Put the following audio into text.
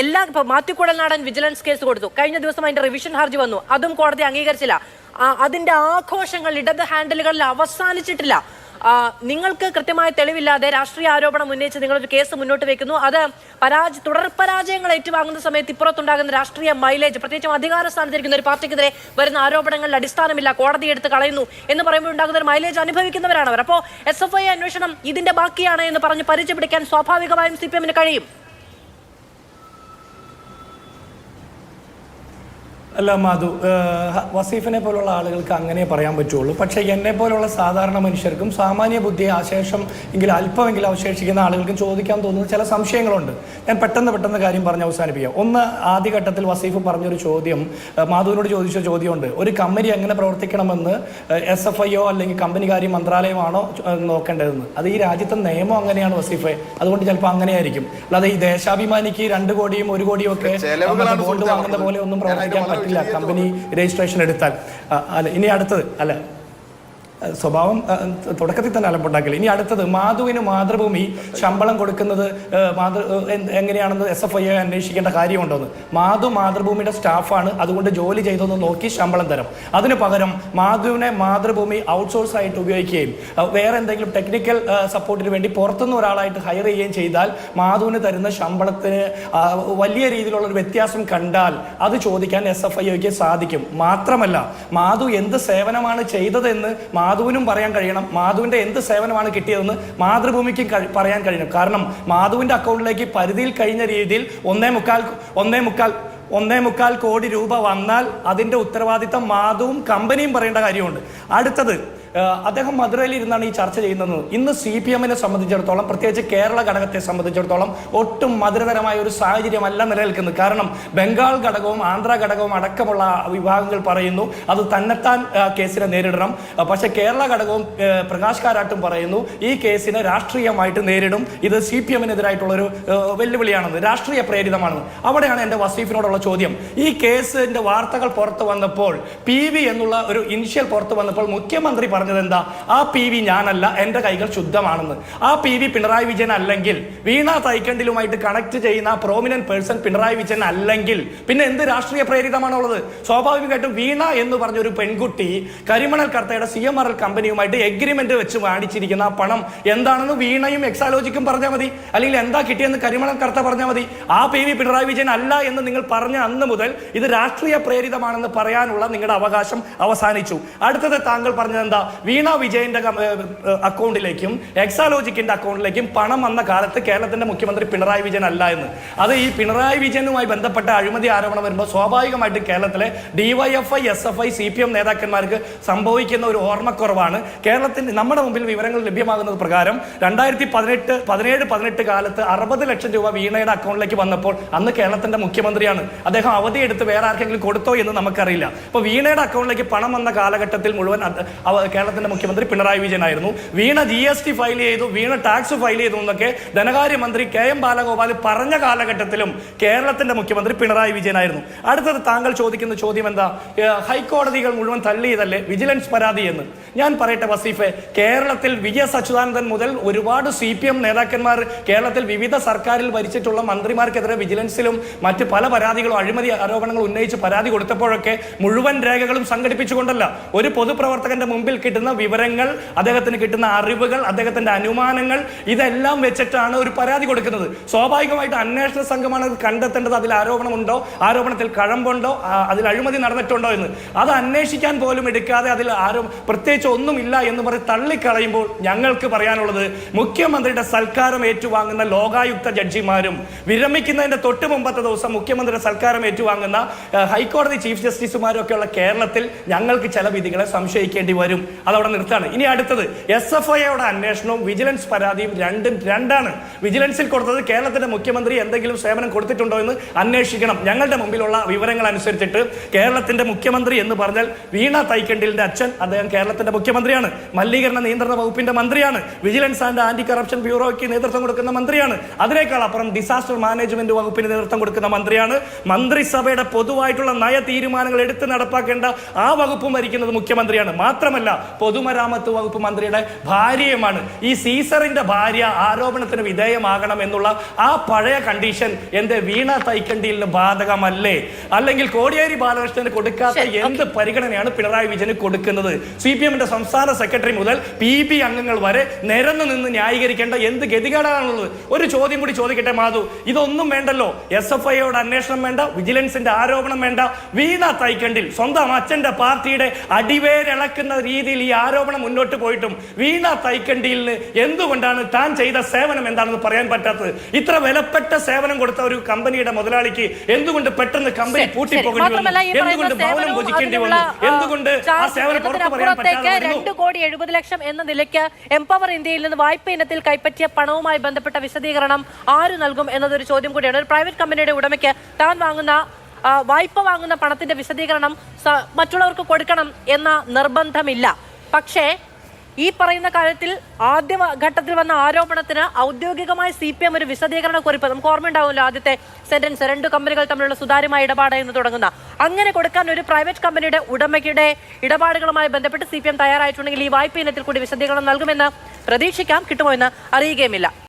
എല്ലാ ഇപ്പൊ Mathew Kuzhalnadan vigilance case കൊടുത്തു. കഴിഞ്ഞ ദിവസം അതിന്റെ റിവിഷൻ ഹർജി വന്നു. അതും കോടതി അംഗീകരിച്ചില്ല. അതിന്റെ ആഘോഷങ്ങൾ ഇടത് ഹാൻഡിലുകളിൽ അവസാനിച്ചിട്ടില്ല. നിങ്ങൾക്ക് കൃത്യമായ തെളിവില്ലാതെ രാഷ്ട്രീയ ആരോപണം ഉന്നയിച്ച് നിങ്ങളൊരു കേസ് മുന്നോട്ട് വെക്കുന്നു. അത് പരാജ തുടർ പരാജയങ്ങൾ ഏറ്റുവാങ്ങുന്ന സമയത്ത് ഇപ്പുറത്തുണ്ടാകുന്ന രാഷ്ട്രീയ മൈലേജ് പ്രത്യേകിച്ചും അധികാര സ്ഥാനത്തിരിക്കുന്ന ഒരു പാർട്ടിക്കെതിരെ വരുന്ന ആരോപണങ്ങളിൽ അടിസ്ഥാനമില്ല കോടതി എടുത്ത് കളയുന്നു എന്ന് പറയുമ്പോൾ ഉണ്ടാകുന്ന ഒരു മൈലേജ് അനുഭവിക്കുന്നവരാണ് അവർ അപ്പോൾ എസ് എഫ് ഐ അന്വേഷണം ഇതിന്റെ ബാക്കിയാണ് എന്ന് പറഞ്ഞ് പരിചയപിടിക്കാൻ സ്വാഭാവികമായും സി കഴിയും. അല്ല മാധു വസീഫിനെ പോലുള്ള ആളുകൾക്ക് അങ്ങനെ പറയാൻ പറ്റുള്ളൂ. പക്ഷേ എന്നെ പോലുള്ള സാധാരണ മനുഷ്യർക്കും സാമാന്യ ബുദ്ധി ആശേഷം എങ്കിലും അല്പമെങ്കിലും അവശേഷിക്കുന്ന ആളുകൾക്കും ചോദിക്കാൻ തോന്നുന്ന ചില സംശയങ്ങളുണ്ട്. ഞാൻ പെട്ടെന്ന് പെട്ടെന്ന് കാര്യം പറഞ്ഞ് അവസാനിപ്പിക്കാം. ഒന്ന് ആദ്യഘട്ടത്തിൽ വസീഫ് പറഞ്ഞൊരു ചോദ്യം മാധുവിനോട് ചോദിച്ച ചോദ്യമുണ്ട്. ഒരു കമ്പനി എങ്ങനെ പ്രവർത്തിക്കണമെന്ന് എസ് എഫ് ഐയോ അല്ലെങ്കിൽ കമ്പനികാര്യ മന്ത്രാലയമാണോ നോക്കേണ്ടതെന്ന്. അത് ഈ രാജ്യത്തെ നിയമം അങ്ങനെയാണ് വസീഫെ. അതുകൊണ്ട് ചിലപ്പോൾ അങ്ങനെയായിരിക്കും. അല്ലാതെ ഈ ദേശാഭിമാനിക്ക് രണ്ട് കോടിയും ഒരു കോടിയും ഒക്കെ ബോണ്ട് വാങ്ങുന്ന പോലെ ഒന്നും പ്രവർത്തിക്കാൻ അതിന്റെ പറ്റില്ല കമ്പനി രജിസ്ട്രേഷൻ എടുത്താൽ. അല്ല ഇനി അടുത്തത്. അല്ല സ്വഭാവം തുടക്കത്തിൽ തന്നെ അലമ്പുണ്ടാക്കില്ല ഇനി അടുത്തത് മാധുവിന് മാതൃഭൂമി ശമ്പളം കൊടുക്കുന്നത് മാതൃ എങ്ങനെയാണെന്ന് എസ് എഫ് ഐ അന്വേഷിക്കേണ്ട കാര്യമുണ്ടോന്ന്. മാധു മാതൃഭൂമിയുടെ സ്റ്റാഫാണ് അതുകൊണ്ട് ജോലി ചെയ്തതെന്ന് നോക്കി ശമ്പളം തരും. അതിന് പകരം മാധുവിനെ മാതൃഭൂമി ഔട്ട്സോഴ്സ് ആയിട്ട് ഉപയോഗിക്കുകയും വേറെ എന്തെങ്കിലും ടെക്നിക്കൽ സപ്പോർട്ടിന് വേണ്ടി പുറത്തുനിന്ന് ഒരാളായിട്ട് ഹയർ ചെയ്യുകയും ചെയ്താൽ മാധുവിന് തരുന്ന ശമ്പളത്തിന് വലിയ രീതിയിലുള്ള ഒരു വ്യത്യാസം കണ്ടാൽ അത് ചോദിക്കാൻ എസ് എഫ് ഐക്ക് സാധിക്കും. മാത്രമല്ല മാധു എന്ത് സേവനമാണ് ചെയ്തതെന്ന് മാധുവിനും പറയാൻ കഴിയണം. മാധുവിന്റെ എന്ത് സേവനമാണ് കിട്ടിയതെന്ന് മാതൃഭൂമിക്കും പറയാൻ കഴിയണം. കാരണം മാധുവിന്റെ അക്കൗണ്ടിലേക്ക് പരിധിയിൽ കഴിഞ്ഞ രീതിയിൽ ഒന്നേ മുക്കാൽ ഒന്നേ മുക്കാൽ ഒന്നേ മുക്കാൽ കോടി രൂപ വന്നാൽ അതിന്റെ ഉത്തരവാദിത്തം മാധവും കമ്പനിയും പറയേണ്ട കാര്യമുണ്ട്. അടുത്തത് അദ്ദേഹം മധുരയിൽ ഇരുന്നാണ് ഈ ചർച്ച ചെയ്യുന്നത്. ഇന്ന് സി പി എമ്മിനെ സംബന്ധിച്ചിടത്തോളം പ്രത്യേകിച്ച് കേരള ഘടകത്തെ സംബന്ധിച്ചിടത്തോളം ഒട്ടും മധുരതരമായ ഒരു സാഹചര്യമല്ല നിലനിൽക്കുന്നത്. കാരണം ബംഗാൾ ഘടകവും ആന്ധ്ര ഘടകവും അടക്കമുള്ള വിഭാഗങ്ങൾ പറയുന്നു അത് തന്നെത്താൻ കേസിനെ നേരിടണം. പക്ഷെ കേരള ഘടകവും പ്രകാശ് കാരാട്ടും പറയുന്നു ഈ കേസിനെ രാഷ്ട്രീയമായിട്ട് നേരിടും. ഇത് സി പി എമ്മിനെതിരായിട്ടുള്ളൊരു വെല്ലുവിളിയാണെന്ന് രാഷ്ട്രീയ പ്രേരിതമാണെന്ന്. അവിടെയാണ് എന്റെ വസീഫിനോടുള്ള ചോദ്യം. ഈ കേസിന്റെ വാർത്തകൾ പുറത്തു വന്നപ്പോൾ പി വി എന്നുള്ള ഒരു ഇനിഷ്യൽ പുറത്തു വന്നപ്പോൾ മുഖ്യമന്ത്രി പറഞ്ഞത് എന്താ? ആ പി വി ഞാനല്ല എന്റെ കൈകൾ ശുദ്ധമാണെന്ന്. ആ പി വി പിണറായി വിജയൻ അല്ലെങ്കിൽ വീണ തൈക്കണ്ടിലുമായിട്ട് കണക്ട് ചെയ്യുന്ന ആ പ്രോമിനന്റ് പേഴ്സൺ പിണറായി വിജയൻ അല്ലെങ്കിൽ പിന്നെ എന്ത് രാഷ്ട്രീയ പ്രേരിതമാണുള്ളത്? സ്വാഭാവികമായിട്ടും വീണ എന്ന് പറഞ്ഞ ഒരു പെൺകുട്ടി കരിമണൽ കർത്തയുടെ സി എം ആർ എൽ കമ്പനിയുമായിട്ട് എഗ്രിമെന്റ് വെച്ച് മേടിച്ചിരിക്കുന്ന ആ പണം എന്താണെന്ന് വീണയും എക്സാലോജിക്കും പറഞ്ഞാൽ മതി. അല്ലെങ്കിൽ എന്താ കിട്ടിയെന്ന് കരിമണൽ കർത്ത പറഞ്ഞാൽ മതി. ആ പി വി പിണറായി വിജയൻ അല്ല എന്ന് നിങ്ങൾ പറഞ്ഞ അന്ന് മുതൽ ഇത് രാഷ്ട്രീയ പ്രേരിതമാണെന്ന് പറയാനുള്ള നിങ്ങളുടെ അവകാശം അവസാനിച്ചു. അടുത്തത് താങ്കൾ പറഞ്ഞത് എന്താ? വീണ വിജയന്റെ അക്കൗണ്ടിലേക്കും എക്സാലോജിക്കിന്റെ അക്കൗണ്ടിലേക്കും പണം വന്ന കാലത്ത് കേരളത്തിന്റെ മുഖ്യമന്ത്രി പിണറായി വിജയൻ അല്ല എന്ന്. അത് ഈ പിണറായി വിജയനുമായി ബന്ധപ്പെട്ട അഴിമതി ആരോപണം വരുമ്പോൾ സ്വാഭാവികമായിട്ടും കേരളത്തിലെ DYFI S F I C P M നേതാക്കന്മാർക്ക് സംഭവിക്കുന്ന ഒരു ഓർമ്മക്കുറവാണ്. കേരളത്തിന്റെ നമ്മുടെ മുമ്പിൽ വിവരങ്ങൾ ലഭ്യമാകുന്നത് പ്രകാരം രണ്ടായിരത്തി പതിനെട്ട് പതിനേഴ് പതിനെട്ട് കാലത്ത് അറുപത് ലക്ഷം രൂപ വീണയുടെ അക്കൗണ്ടിലേക്ക് വന്നപ്പോൾ അന്ന് കേരളത്തിന്റെ മുഖ്യമന്ത്രിയാണ്. അദ്ദേഹം അവധിയെടുത്ത് വേറെ ആർക്കെങ്കിലും കൊടുത്തോ എന്ന് നമുക്കറിയില്ല. അപ്പോൾ വീണയുടെ അക്കൗണ്ടിലേക്ക് പണം വന്ന കാലഘട്ടത്തിൽ മുഴുവൻ കേരളത്തിന്റെ മുഖ്യമന്ത്രി Pinarayi വിജയനായിരുന്നു Veena G S T file ചെയ്തു വീണ ടാക്സ് ഫയൽ ചെയ്തു എന്നൊക്കെ ധനകാര്യമന്ത്രി കെ എം ബാലഗോപാൽ പറഞ്ഞ കാലഘട്ടത്തിലും കേരളത്തിന്റെ മുഖ്യമന്ത്രി പിണറായി വിജയനായിരുന്നു അടുത്തത് താങ്കൾ ചോദിക്കുന്ന ചോദ്യം എന്താ? ഹൈക്കോടതികൾ മുഴുവൻ തള്ളിയതല്ലേ? വിജിലൻസ് പരാതി എന്ന്. ഞാൻ പറയട്ടെ വസീഫെ കേരളത്തിൽ വിജയ എസ് അച്യുതാനന്ദൻ മുതൽ ഒരുപാട് സി പി എം നേതാക്കന്മാർ കേരളത്തിൽ വിവിധ സർക്കാരിൽ ഭരിച്ചിട്ടുള്ള മന്ത്രിമാർക്കെതിരെ വിജിലൻസിലും മറ്റ് പല പരാതികളും അഴിമതി ആരോപണങ്ങൾ ഉന്നയിച്ച് പരാതി കൊടുത്തപ്പോഴൊക്കെ മുഴുവൻ രേഖകളും സംഘടിപ്പിച്ചുകൊണ്ടല്ല ഒരു പൊതുപ്രവർത്തകന്റെ മുമ്പിൽ കിട്ടുന്ന വിവരങ്ങൾ അദ്ദേഹത്തിന് കിട്ടുന്ന അറിവുകൾ അദ്ദേഹത്തിന്റെ അനുമാനങ്ങൾ ഇതെല്ലാം വെച്ചിട്ടാണ് ഒരു പരാതി കൊടുക്കുന്നത്. സ്വാഭാവികമായിട്ട് അന്വേഷണ സംഘമാണ് അത് കണ്ടെത്തേണ്ടത്. അതിൽ ആരോപണമുണ്ടോ? ആരോപണത്തിൽ കഴമ്പുണ്ടോ? അതിൽ അഴിമതി നടന്നിട്ടുണ്ടോ എന്ന്. അത് അന്വേഷിക്കാൻ പോലും എടുക്കാതെ അതിൽ ആരോ പ്രത്യേകിച്ച് ഒന്നുമില്ല എന്ന് പറഞ്ഞ് തള്ളിക്കളയുമ്പോൾ ഞങ്ങൾക്ക് പറയാനുള്ളത് മുഖ്യമന്ത്രിയുടെ സൽക്കാരം ഏറ്റുവാങ്ങുന്ന ലോകായുക്ത ജഡ്ജിമാരും വിരമിക്കുന്നതിന്റെ തൊട്ട് മുമ്പത്തെ ദിവസം മുഖ്യമന്ത്രിയുടെ സൽക്കാരം ഏറ്റുവാങ്ങുന്ന ഹൈക്കോടതി ചീഫ് ജസ്റ്റിസുമാരും ഒക്കെയുള്ള കേരളത്തിൽ ഞങ്ങൾക്ക് ചില വിധികളെ സംശയിക്കേണ്ടി വരും. അതവിടെ നിർത്താണ്. ഇനി അടുത്തത് എസ് എഫ് ഐയുടെ അന്വേഷണവും വിജിലൻസ് പരാതിയും രണ്ടും രണ്ടാണ്. വിജിലൻസിൽ കൊടുത്തത് കേരളത്തിന്റെ മുഖ്യമന്ത്രി എന്തെങ്കിലും സേവനം കൊടുത്തിട്ടുണ്ടോ എന്ന് അന്വേഷിക്കണം. ഞങ്ങളുടെ മുമ്പിലുള്ള വിവരങ്ങൾ അനുസരിച്ചിട്ട് കേരളത്തിന്റെ മുഖ്യമന്ത്രി എന്ന് പറഞ്ഞാൽ വീണ തൈക്കണ്ടിലിന്റെ അച്ഛൻ അദ്ദേഹം കേരളത്തിന്റെ മുഖ്യമന്ത്രിയാണ്. മലിനീകരണ നിയന്ത്രണ വകുപ്പിന്റെ മന്ത്രിയാണ്. വിജിലൻസ് ആൻഡ് ആന്റി കറപ്ഷൻ ബ്യൂറോയ്ക്ക് നേതൃത്വം കൊടുക്കുന്ന മന്ത്രിയാണ്. അതിനേക്കാൾ അപ്പുറം ഡിസാസ്റ്റർ മാനേജ്മെന്റ് വകുപ്പിന് നേതൃത്വം കൊടുക്കുന്ന മന്ത്രിയാണ് മന്ത്രിസഭയുടെ പൊതുവായിട്ടുള്ള നയ തീരുമാനങ്ങൾ എടുത്ത് നടപ്പാക്കേണ്ട ആ വകുപ്പ് ഭരിക്കുന്നത് മുഖ്യമന്ത്രിയാണ്. മാത്രമല്ല പൊതുമരാമത്ത് വകുപ്പ് മന്ത്രിയുടെ ഭാര്യയുമാണ്. ഈ സീസറിന്റെ ഭാര്യ ആരോപണത്തിന് വിധേയമാകണം എന്നുള്ള ആ പഴയ കണ്ടീഷൻ എന്റെ വീണ തൈക്കണ്ടിയിൽ ബാധകമല്ലേ? അല്ലെങ്കിൽ കോടിയേരി ബാലകൃഷ്ണന് കൊടുക്കാത്ത എന്ത് പരിഗണനയാണ് പിണറായി വിജയന് കൊടുക്കുന്നത്? സി പി എമ്മിന്റെ സംസ്ഥാന സെക്രട്ടറി മുതൽ പി ബി അംഗങ്ങൾ വരെ നിരന്നു നിന്ന് ന്യായീകരിക്കേണ്ട എന്ത് ഗതികേടാണുള്ളത്? ഒരു ചോദ്യം കൂടി ചോദിക്കട്ടെ മാധു. ഇതൊന്നും വേണ്ടല്ലോ. എസ് എഫ് ഐയോട് അന്വേഷണം വേണ്ട വിജിലൻസിന്റെ ആരോപണം വേണ്ട. വീണ തൈക്കണ്ടിൽ സ്വന്തം അച്ഛന്റെ പാർട്ടിയുടെ അടിവേരിളക്കുന്ന രീതിയിൽ ഈ ആരോപണം മുന്നോട്ട് പോയിട്ടും വീണ തൈക്കണ്ടിയിൽ എന്തുകൊണ്ടാണ് താൻ ചെയ്ത സേവനം എന്താണെന്ന് പറയാൻ പറ്റാത്തത്? ഇത്ര വിലപ്പെട്ട സേവനം കൊടുത്ത ഒരു കമ്പനിയുടെ മുതലാളിക്ക് എന്തുകൊണ്ട് പെട്ടെന്ന് കമ്പനി പൂട്ടിപ്പോകേണ്ടി വന്നു? എന്തുകൊണ്ട് മൗനം ഭുജിക്കേണ്ടി വന്നു? എന്തുകൊണ്ട് ആ സേവനം പുറത്തു പറയാൻ പറ്റാതെ കോടി എഴുപത് ലക്ഷം എന്ന നിലയ്ക്ക് എംപവർ ഇന്ത്യയിൽ നിന്ന് വായ്പ ഇനത്തിൽ കൈപ്പറ്റിയ പണവുമായി ബന്ധപ്പെട്ട വിശദീകരണം ആര് നൽകും എന്നതൊരു ചോദ്യം കൂടിയാണ്. ഒരു പ്രൈവറ്റ് കമ്പനിയുടെ ഉടമയ്ക്ക് താൻ വാങ്ങുന്ന വായ്പ വാങ്ങുന്ന പണത്തിന്റെ വിശദീകരണം മറ്റുള്ളവർക്ക് കൊടുക്കണം എന്ന നിർബന്ധമില്ല. പക്ഷേ ഈ പറയുന്ന കാര്യത്തിൽ ആദ്യ ഘട്ടത്തിൽ വന്ന ആരോപണത്തിന് ഔദ്യോഗികമായി സി പി എം ഒരു വിശദീകരണ കുറിപ്പ് നമുക്ക് ഓർമ്മയുണ്ടാവുമല്ലോ ആദ്യത്തെ സെന്റൻസ് രണ്ട് കമ്പനികൾ തമ്മിലുള്ള സുതാര്യമായ ഇടപാട് എന്ന് തുടങ്ങുന്ന. അങ്ങനെ കൊടുക്കാൻ ഒരു പ്രൈവറ്റ് കമ്പനിയുടെ ഉടമയ്ക്കുടെ ഇടപാടുകളുമായി ബന്ധപ്പെട്ട് സി പി എം തയ്യാറായിട്ടുണ്ടെങ്കിൽ ഈ വായ്പ ഇനത്തിൽ കൂടി വിശദീകരണം നൽകുമെന്ന് പ്രതീക്ഷിക്കാം. കിട്ടുമോ എന്ന് അറിയുകയുമില്ല.